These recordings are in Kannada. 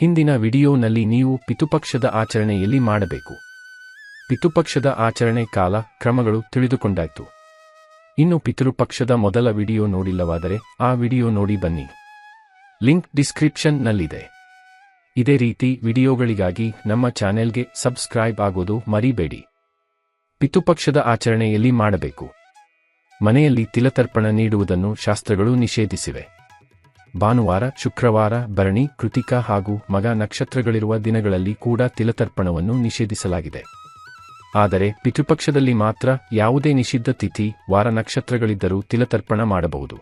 ಹಿಂದಿನ ವಿಡಿಯೋನಲ್ಲಿ ನೀವು ಪಿತುಪಕ್ಷದ ಆಚರಣೆಯಲ್ಲಿ ಮಾಡಬೇಕು. ಪಿತುಪಕ್ಷದ ಆಚರಣೆ ಕಾಲ, ಕ್ರಮಗಳು ತಿಳಿದುಕೊಂಡಾಯ್ತು. ಇನ್ನು ಪಿತೃಪಕ್ಷದ ಮೊದಲ ವಿಡಿಯೋ ನೋಡಿಲ್ಲವಾದರೆ ಆ ವಿಡಿಯೋ ನೋಡಿ ಬನ್ನಿ. ಲಿಂಕ್ ಡಿಸ್ಕ್ರಿಪ್ಷನ್ನಲ್ಲಿದೆ. ಇದೇ ರೀತಿ ವಿಡಿಯೋಗಳಿಗಾಗಿ ನಮ್ಮ ಚಾನೆಲ್ಗೆ ಸಬ್ಸ್ಕ್ರೈಬ್ ಆಗೋದು ಮರಿಬೇಡಿ. ಪಿತುಪಕ್ಷದ ಆಚರಣೆಯಲ್ಲಿ ಮಾಡಬೇಕು. ಮನೆಯಲ್ಲಿ ತಿಲತರ್ಪಣ ನೀಡುವುದನ್ನು ಶಾಸ್ತ್ರಗಳು ನಿಷೇಧಿಸಿವೆ. ಭಾನುವಾರ, ಶುಕ್ರವಾರ, ಭರಣಿ, ಕೃತಿಕಾ ಹಾಗೂ ಮಗ ನಕ್ಷತ್ರಗಳಿರುವ ದಿನಗಳಲ್ಲಿ ಕೂಡ ತಿಲತರ್ಪಣವನ್ನು ನಿಷೇಧಿಸಲಾಗಿದೆ. ಆದರೆ ಪಿತೃಪಕ್ಷದಲ್ಲಿ ಮಾತ್ರ ಯಾವುದೇ ನಿಷಿದ್ಧ ತಿಥಿ, ವಾರ ನಕ್ಷತ್ರಗಳಿದ್ದರೂ ತಿಲತರ್ಪಣ ಮಾಡಬಹುದು.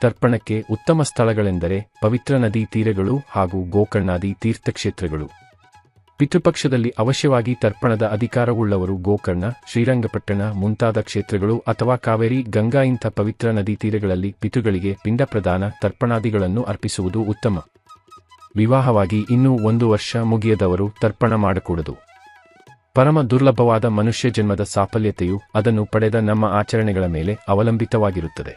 ತರ್ಪಣಕ್ಕೆ ಉತ್ತಮ ಸ್ಥಳಗಳೆಂದರೆ ಪವಿತ್ರ ನದಿ ತೀರಗಳು ಹಾಗೂ ಗೋಕರ್ಣಾದಿ ತೀರ್ಥಕ್ಷೇತ್ರಗಳು. ಪಿತೃಪಕ್ಷದಲ್ಲಿ ಅವಶ್ಯವಾಗಿ ತರ್ಪಣದ ಅಧಿಕಾರವುಳ್ಳವರು ಗೋಕರ್ಣ, ಶ್ರೀರಂಗಪಟ್ಟಣ ಮುಂತಾದ ಕ್ಷೇತ್ರಗಳು ಅಥವಾ ಕಾವೇರಿ, ಗಂಗಾ ಇಂಥ ಪವಿತ್ರ ನದಿ ತೀರಗಳಲ್ಲಿ ಪಿತೃಗಳಿಗೆ ಪಿಂಡ ಪ್ರದಾನ ತರ್ಪಣಾದಿಗಳನ್ನು ಅರ್ಪಿಸುವುದು ಉತ್ತಮ. ವಿವಾಹವಾಗಿ ಇನ್ನೂ ಒಂದು ವರ್ಷ ಮುಗಿಯದವರು ತರ್ಪಣ ಮಾಡಕೂಡದು. ಪರಮ ದುರ್ಲಭವಾದ ಮನುಷ್ಯ ಜನ್ಮದ ಸಾಫಲ್ಯತೆಯು ಅದನ್ನು ಪಡೆದ ನಮ್ಮ ಆಚರಣೆಗಳ ಮೇಲೆ ಅವಲಂಬಿತವಾಗಿರುತ್ತದೆ.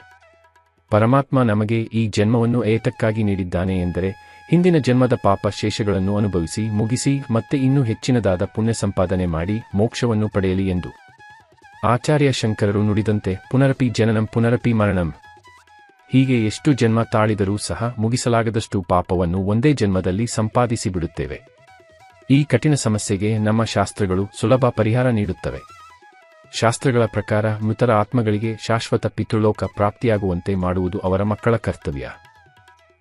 ಪರಮಾತ್ಮ ನಮಗೆ ಈ ಜನ್ಮವನ್ನು ಏತಕ್ಕಾಗಿ ನೀಡಿದ್ದಾನೆ ಎಂದರೆ ಹಿಂದಿನ ಜನ್ಮದ ಪಾಪ ಶೇಷಗಳನ್ನು ಅನುಭವಿಸಿ, ಮುಗಿಸಿ, ಮತ್ತೆ ಇನ್ನೂ ಹೆಚ್ಚಿನದಾದ ಪುಣ್ಯ ಸಂಪಾದನೆ ಮಾಡಿ, ಮೋಕ್ಷವನ್ನು ಪಡೆಯಲಿ ಎಂದು. ಆಚಾರ್ಯ ಶಂಕರರು ನುಡಿದಂತೆ, ಪುನರಪಿ ಜನನಂ, ಪುನರಪಿ ಮರಣಂ. ಹೀಗೆ ಎಷ್ಟು ಜನ್ಮ ತಾಳಿದರೂ ಸಹ ಮುಗಿಸಲಾಗದಷ್ಟು ಪಾಪವನ್ನು ಒಂದೇ ಜನ್ಮದಲ್ಲಿ ಸಂಪಾದಿಸಿ ಬಿಡುತ್ತೇವೆ ಈ ಕಠಿಣ ಸಮಸ್ಯೆಗೆ ನಮ್ಮ ಶಾಸ್ತ್ರಗಳು ಸುಲಭ ಪರಿಹಾರ ನೀಡುತ್ತವೆ. ಶಾಸ್ತ್ರಗಳ ಪ್ರಕಾರ ಮೃತರ ಆತ್ಮಗಳಿಗೆ ಶಾಶ್ವತ ಪಿತೃಲೋಕ ಪ್ರಾಪ್ತಿಯಾಗುವಂತೆ ಮಾಡುವುದು ಅವರ ಮಕ್ಕಳ ಕರ್ತವ್ಯ.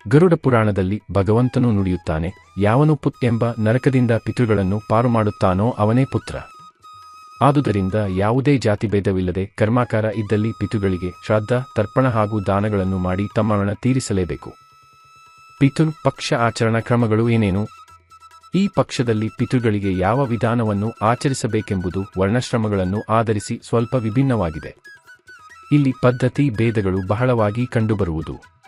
ಗರುಡ ಪುರಾಣದಲ್ಲಿ ಭಗವಂತನು ನುಡಿಯುತ್ತಾನೆ, ಯಾವನು ಪುತ್ ಎಂಬ ನರಕದಿಂದ ಪಿತೃಗಳನ್ನು ಪಾರು ಮಾಡುತ್ತಾನೋ ಅವನೇ ಪುತ್ರ. ಆದುದರಿಂದ ಯಾವುದೇ ಜಾತಿಭೇದವಿಲ್ಲದೆ ಕರ್ಮಾಕಾರ ಇದ್ದಲ್ಲಿ ಪಿತೃಗಳಿಗೆ ಶ್ರಾದ್ದ, ತರ್ಪಣ ಹಾಗೂ ದಾನಗಳನ್ನು ಮಾಡಿ ತಮ್ಮ ಋಣ ತೀರಿಸಲೇಬೇಕು. ಪಿತೃ ಪಕ್ಷ ಆಚರಣಾ ಕ್ರಮಗಳು ಏನೇನು? ಈ ಪಕ್ಷದಲ್ಲಿ ಪಿತೃಗಳಿಗೆ ಯಾವ ವಿಧಾನವನ್ನು ಆಚರಿಸಬೇಕೆಂಬುದು ವರ್ಣಶ್ರಮಗಳನ್ನು ಆಧರಿಸಿ ಸ್ವಲ್ಪ ವಿಭಿನ್ನವಾಗಿದೆ. ಇಲ್ಲಿ ಪದ್ಧತಿ, ಭೇದಗಳು ಬಹಳವಾಗಿ ಕಂಡುಬರುವುದು.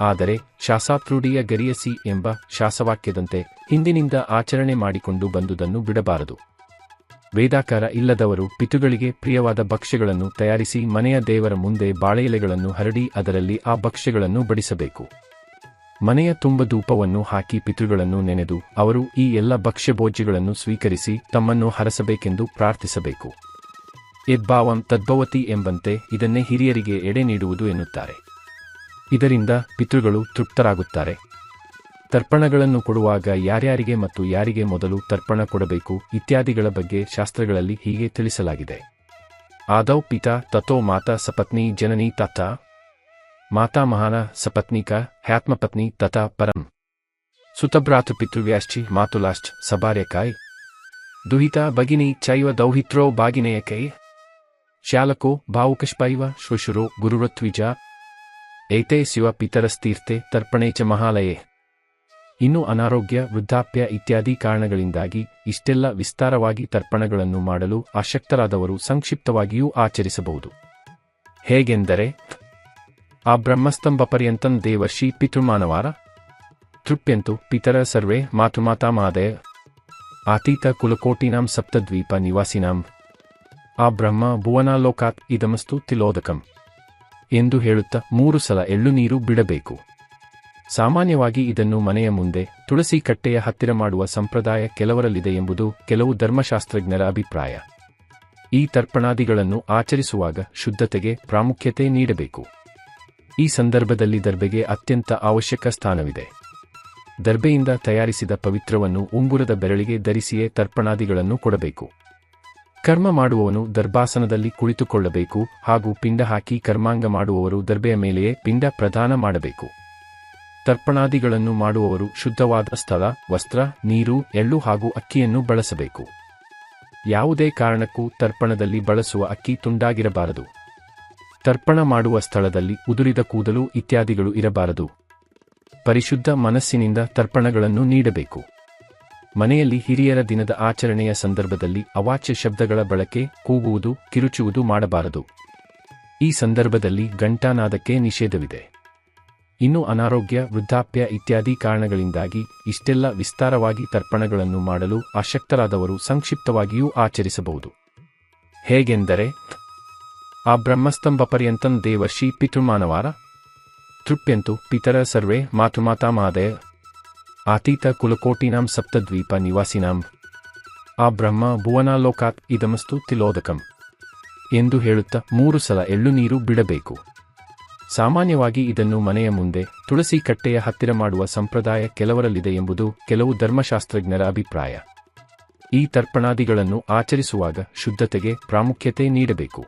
ಆದರೆ ಶಾಸಾತ್ರುಡಿಯ ಗರಿಯಸಿ ಎಂಬ ಶಾಸವಾಕ್ಯದಂತೆ ಹಿಂದಿನಿಂದ ಆಚರಣೆ ಮಾಡಿಕೊಂಡು ಬಂದುದನ್ನು ಬಿಡಬಾರದು. ವೇದಾಕಾರ ಇಲ್ಲದವರು ಪಿತೃಗಳಿಗೆ ಪ್ರಿಯವಾದ ಭಕ್ಷ್ಯಗಳನ್ನು ತಯಾರಿಸಿ ಮನೆಯ ದೇವರ ಮುಂದೆ ಬಾಳೆಎಲೆಗಳನ್ನು ಹರಡಿ ಅದರಲ್ಲಿ ಆ ಭಕ್ಷ್ಯಗಳನ್ನು ಬಡಿಸಬೇಕು. ಮನೆಯ ತುಂಬ ಧೂಪವನ್ನು ಹಾಕಿ ಪಿತೃಗಳನ್ನು ನೆನೆದು ಅವರು ಈ ಎಲ್ಲ ಭಕ್ಷ್ಯಭೋಜ್ಯಗಳನ್ನು ಸ್ವೀಕರಿಸಿ ತಮ್ಮನ್ನು ಹರಸಬೇಕೆಂದು ಪ್ರಾರ್ಥಿಸಬೇಕು. ಯದ್ಭಾವಂ ತದ್ಭವತಿ ಎಂಬಂತೆ ಇದನ್ನೇ ಹಿರಿಯರಿಗೆ ಎಡೆ ನೀಡುವುದು ಎನ್ನುತ್ತಾರೆ. ಇದರಿಂದ ಪಿತೃಗಳು ತೃಪ್ತರಾಗುತ್ತಾರೆ. ತರ್ಪಣಗಳನ್ನು ಕೊಡುವಾಗ ಯಾರ್ಯಾರಿಗೆ ಮತ್ತು ಯಾರಿಗೆ ಮೊದಲು ತರ್ಪಣ ಕೊಡಬೇಕು ಇತ್ಯಾದಿಗಳ ಬಗ್ಗೆ ಶಾಸ್ತ್ರಗಳಲ್ಲಿ ಹೀಗೆ ತಿಳಿಸಲಾಗಿದೆ. ಆದೌ ಪಿತಾ ತಥೋ ಮಾತಾ ಸಪತ್ನಿ ಜನನಿ ತಥ. ಮಾತಾಮಹಾನ ಸಪತ್ನಿಕ ಹ್ಯಾತ್ಮಪತ್ನಿ ತಥಾ ಪರಂ. ಸುತಭ್ರಾತು ಪಿತೃವ್ಯಾಶ್ಚಿ ಮಾತುಲಾಶ್ಚ ಸಭಾರ್ಯಕಾಯ್. ದುಹಿತ ಭಗಿನಿ ಚೈವ ದೌಹಿತ್ರೋ ಭಾಗಿನೇಯಕೈ. ಶಾಲಕೋ ಭಾವುಕಶ್ಪೈವ ಶ್ವಶುರೋ ಗುರುರತ್ವಿಜ ಏತೇ ಶಿವ ಪಿತರಸ್ತೀರ್ತೆ ತರ್ಪಣೆ ಚ ಮಹಾಲಯೇ. ಇನ್ನು ಅನಾರೋಗ್ಯ, ವೃದ್ಧಾಪ್ಯ ಇತ್ಯಾದಿ ಕಾರಣಗಳಿಂದಾಗಿ ಇಷ್ಟೆಲ್ಲ ವಿಸ್ತಾರವಾಗಿ ತರ್ಪಣಗಳನ್ನು ಮಾಡಲು ಅಶಕ್ತರಾದವರು ಸಂಕ್ಷಿಪ್ತವಾಗಿಯೂ ಆಚರಿಸಬಹುದು. ಹೇಗೆಂದರೆ, ಆ ಬ್ರಹ್ಮಸ್ತಂಭ ಪರ್ಯಂತಂ ದೇವರ್ಷಿ ಪಿತೃಮಾನವಾರ. ತೃಪ್ಯಂತು ಪಿತರ ಸರ್ವೇ ಮಾತೃಮಾತಾಮಾದಯ ಆತೀತ ಕುಲಕೋಟಿನಾಂ ಸಪ್ತದ್ವೀಪ ನಿವಾಸಿನಾಂ. ಆ ಬ್ರಹ್ಮ ಭುವನಾಲೋಕಾತ್ ಇದಮಸ್ತು ತಿಲೋದಕಂ. ಎಂದು ಹೇಳುತ್ತಾ ಮೂರು ಸಲ ಎಳ್ಳು ನೀರು ಬಿಡಬೇಕು. ಸಾಮಾನ್ಯವಾಗಿ ಇದನ್ನು ಮನೆಯ ಮುಂದೆ ತುಳಸಿ ಕಟ್ಟೆಯ ಹತ್ತಿರ ಮಾಡುವ ಸಂಪ್ರದಾಯ ಕೆಲವರಲ್ಲಿದೆ ಎಂಬುದು ಕೆಲವು ಧರ್ಮಶಾಸ್ತ್ರಜ್ಞರ ಅಭಿಪ್ರಾಯ. ಈ ತರ್ಪಣಾದಿಗಳನ್ನು ಆಚರಿಸುವಾಗ ಶುದ್ಧತೆಗೆ ಪ್ರಾಮುಖ್ಯತೆ ನೀಡಬೇಕು. ಈ ಸಂದರ್ಭದಲ್ಲಿ ದರ್ಬೆಗೆ ಅತ್ಯಂತ ಅವಶ್ಯಕ ಸ್ಥಾನವಿದೆ. ದರ್ಬೆಯಿಂದ ತಯಾರಿಸಿದ ಪವಿತ್ರವನ್ನು ಉಂಗುರದ ಬೆರಳಿಗೆ ಧರಿಸಿಯೇ ತರ್ಪಣಾದಿಗಳನ್ನು ಕೊಡಬೇಕು. ಕರ್ಮ ಮಾಡುವವನು ದರ್ಭಾಸನದಲ್ಲಿ ಕುಳಿತುಕೊಳ್ಳಬೇಕು ಹಾಗೂ ಪಿಂಡ ಹಾಕಿ ಕರ್ಮಾಂಗ ಮಾಡುವವರು ದರ್ಬೆಯ ಮೇಲೆಯೇ ಪಿಂಡ ಪ್ರದಾನ ಮಾಡಬೇಕು. ತರ್ಪಣಾದಿಗಳನ್ನು ಮಾಡುವವರು ಶುದ್ಧವಾದ ಸ್ಥಳ, ವಸ್ತ್ರ, ನೀರು, ಎಳ್ಳು ಹಾಗೂ ಅಕ್ಕಿಯನ್ನು ಬಳಸಬೇಕು. ಯಾವುದೇ ಕಾರಣಕ್ಕೂ ತರ್ಪಣದಲ್ಲಿ ಬಳಸುವ ಅಕ್ಕಿ ತುಂಡಾಗಿರಬಾರದು. ತರ್ಪಣ ಮಾಡುವ ಸ್ಥಳದಲ್ಲಿ ಉದುರಿದ ಕೂದಲು ಇತ್ಯಾದಿಗಳು ಇರಬಾರದು. ಪರಿಶುದ್ಧ ಮನಸ್ಸಿನಿಂದ ತರ್ಪಣಗಳನ್ನು ನೀಡಬೇಕು. ಮನೆಯಲ್ಲಿ ಹಿರಿಯರ ದಿನದ ಆಚರಣೆಯ ಸಂದರ್ಭದಲ್ಲಿ ಅವಾಚ್ಯ ಶಬ್ದಗಳ ಬಳಕೆ, ಕೂಗುವುದು, ಕಿರುಚುವುದು ಮಾಡಬಾರದು. ಈ ಸಂದರ್ಭದಲ್ಲಿ ಗಂಟಾನಾದಕ್ಕೆ ನಿಷೇಧವಿದೆ. ಇನ್ನು ಅನಾರೋಗ್ಯ, ವೃದ್ಧಾಪ್ಯ ಇತ್ಯಾದಿ ಕಾರಣಗಳಿಂದಾಗಿ ಇಷ್ಟೆಲ್ಲ ವಿಸ್ತಾರವಾಗಿ ತರ್ಪಣಗಳನ್ನು ಮಾಡಲು ಅಶಕ್ತರಾದವರು ಸಂಕ್ಷಿಪ್ತವಾಗಿಯೂ ಆಚರಿಸಬಹುದು. ಹೇಗೆಂದರೆ, ಆ ಬ್ರಹ್ಮಸ್ತಂಭ ಪರ್ಯಂತಂ ದೇವರ್ಷಿ ಪಿತೃಮಾನವಾರ. ತೃಪ್ಯಂತು ಪಿತರ ಸರ್ವೇ ಮಾತೃಮಾತಾಮಾದಯ ಆತೀತ ಕುಲಕೋಟಿನಾಂ ಸಪ್ತದ್ವೀಪ ನಿವಾಸಿನಾಂ. ಆ ಬ್ರಹ್ಮ ಭುವನಾಲೋಕಾತ್ ಇದಮಸ್ತು ತಿಲೋದಕಂ. ಎಂದು ಹೇಳುತ್ತಾ ಮೂರು ಸಲ ಎಳ್ಳು ನೀರು ಬಿಡಬೇಕು. ಸಾಮಾನ್ಯವಾಗಿ ಇದನ್ನು ಮನೆಯ ಮುಂದೆ ತುಳಸಿ ಕಟ್ಟೆಯ ಹತ್ತಿರ ಮಾಡುವ ಸಂಪ್ರದಾಯ ಕೆಲವರಲ್ಲಿದೆ ಎಂಬುದು ಕೆಲವು ಧರ್ಮಶಾಸ್ತ್ರಜ್ಞರ ಅಭಿಪ್ರಾಯ. ಈ ತರ್ಪಣಾದಿಗಳನ್ನು ಆಚರಿಸುವಾಗ ಶುದ್ಧತೆಗೆ ಪ್ರಾಮುಖ್ಯತೆ ನೀಡಬೇಕು.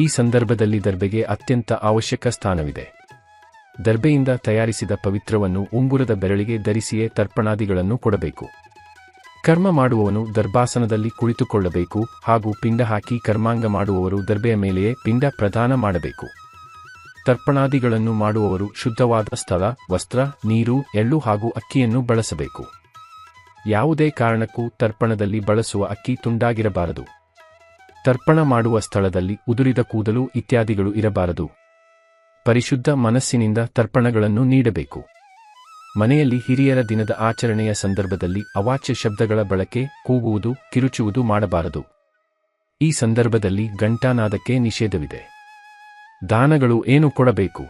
ಈ ಸಂದರ್ಭದಲ್ಲಿ ದರ್ಬೆಗೆ ಅತ್ಯಂತ ಅವಶ್ಯಕ ಸ್ಥಾನವಿದೆ. ದರ್ಬೆಯಿಂದ ತಯಾರಿಸಿದ ಪವಿತ್ರವನ್ನು ಉಂಗುರದ ಬೆರಳಿಗೆ ಧರಿಸಿಯೇ ತರ್ಪಣಾದಿಗಳನ್ನು ಕೊಡಬೇಕು. ಕರ್ಮ ಮಾಡುವವನು ದರ್ಭಾಸನದಲ್ಲಿ ಕುಳಿತುಕೊಳ್ಳಬೇಕು ಹಾಗೂ ಪಿಂಡ ಹಾಕಿ ಕರ್ಮಾಂಗ ಮಾಡುವವರು ದರ್ಬೆಯ ಮೇಲೆಯೇ ಪಿಂಡ ಪ್ರದಾನ ಮಾಡಬೇಕು. ತರ್ಪಣಾದಿಗಳನ್ನು ಮಾಡುವವರು ಶುದ್ಧವಾದ ಸ್ಥಳ, ವಸ್ತ್ರ, ನೀರು, ಎಳ್ಳು ಹಾಗೂ ಅಕ್ಕಿಯನ್ನು ಬಳಸಬೇಕು. ಯಾವುದೇ ಕಾರಣಕ್ಕೂ ತರ್ಪಣದಲ್ಲಿ ಬಳಸುವ ಅಕ್ಕಿ ತುಂಡಾಗಿರಬಾರದು. ತರ್ಪಣ ಮಾಡುವ ಸ್ಥಳದಲ್ಲಿ ಉದುರಿದ ಕೂದಲು ಇತ್ಯಾದಿಗಳು ಇರಬಾರದು. ಪರಿಶುದ್ಧ ಮನಸ್ಸಿನಿಂದ ತರ್ಪಣಗಳನ್ನು ನೀಡಬೇಕು. ಮನೆಯಲ್ಲಿ ಹಿರಿಯರ ದಿನದ ಆಚರಣೆಯ ಸಂದರ್ಭದಲ್ಲಿ ಅವಾಚ್ಯ ಶಬ್ದಗಳ ಬಳಕೆ, ಕೂಗುವುದು, ಕಿರುಚುವುದು ಮಾಡಬಾರದು. ಈ ಸಂದರ್ಭದಲ್ಲಿ ಗಂಟಾನಾದಕ್ಕೆ ನಿಷೇಧವಿದೆ. ದಾನಗಳು ಏನು ಕೊಡಬೇಕು?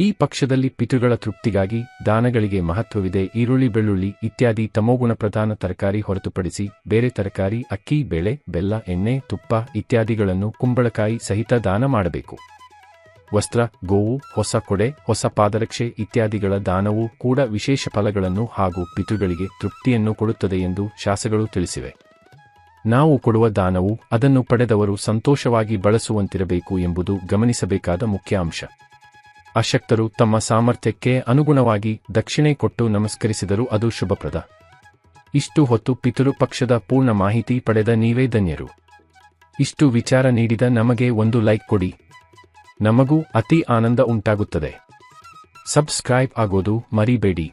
ಈ ಪಕ್ಷದಲ್ಲಿ ಪಿತೃಗಳ ತೃಪ್ತಿಗಾಗಿ ದಾನಗಳಿಗೆ ಮಹತ್ವವಿದೆ ಈರುಳ್ಳಿ, ಬೆಳ್ಳುಳ್ಳಿ ಇತ್ಯಾದಿ ತಮೋಗುಣ ಪ್ರಧಾನ ತರಕಾರಿ ಹೊರತುಪಡಿಸಿ ಬೇರೆ ತರಕಾರಿ, ಅಕ್ಕಿ, ಬೇಳೆ, ಬೆಲ್ಲ, ಎಣ್ಣೆ, ತುಪ್ಪ ಇತ್ಯಾದಿಗಳನ್ನು ಕುಂಬಳಕಾಯಿ ಸಹಿತ ದಾನ ಮಾಡಬೇಕು. ವಸ್ತ್ರ, ಗೋವು, ಹೊಸ ಕೊಡೆ, ಹೊಸ ಪಾದರಕ್ಷೆ ಇತ್ಯಾದಿಗಳ ದಾನವೂ ಕೂಡ ವಿಶೇಷ ಫಲಗಳನ್ನು ಹಾಗೂ ಪಿತೃಗಳಿಗೆ ತೃಪ್ತಿಯನ್ನು ಕೊಡುತ್ತದೆ ಎಂದು ಶಾಸಗಳು ತಿಳಿಸಿವೆ. ನಾವು ಕೊಡುವ ದಾನವು ಅದನ್ನು ಪಡೆದವರು ಸಂತೋಷವಾಗಿ ಬಳಸುವಂತಿರಬೇಕು ಎಂಬುದು ಗಮನಿಸಬೇಕಾದ ಮುಖ್ಯ ಅಂಶ. ಅಶಕ್ತರು ತಮ್ಮ ಸಾಮರ್ಥ್ಯಕ್ಕೆ ಅನುಗುಣವಾಗಿ ದಕ್ಷಿಣೆ ಕೊಟ್ಟು ನಮಸ್ಕರಿಸಿದರು ಅದು ಶುಭಪ್ರದ. ಇಷ್ಟು ಹೊತ್ತು ಪಿತೃಪಕ್ಷದ ಪೂರ್ಣ ಮಾಹಿತಿ ಪಡೆದ ನೀವೇ ಧನ್ಯರು. ಇಷ್ಟು ವಿಚಾರ ನೀಡಿದ ನಮಗೆ ಒಂದು ಲೈಕ್ ಕೊಡಿ. ನಮಗೂ ಅತಿ ಆನಂದ ಉಂಟಾಗುತ್ತದೆ. ಸಬ್ಸ್ಕ್ರೈಬ್ ಆಗೋದು ಮರಿಬೇಡಿ.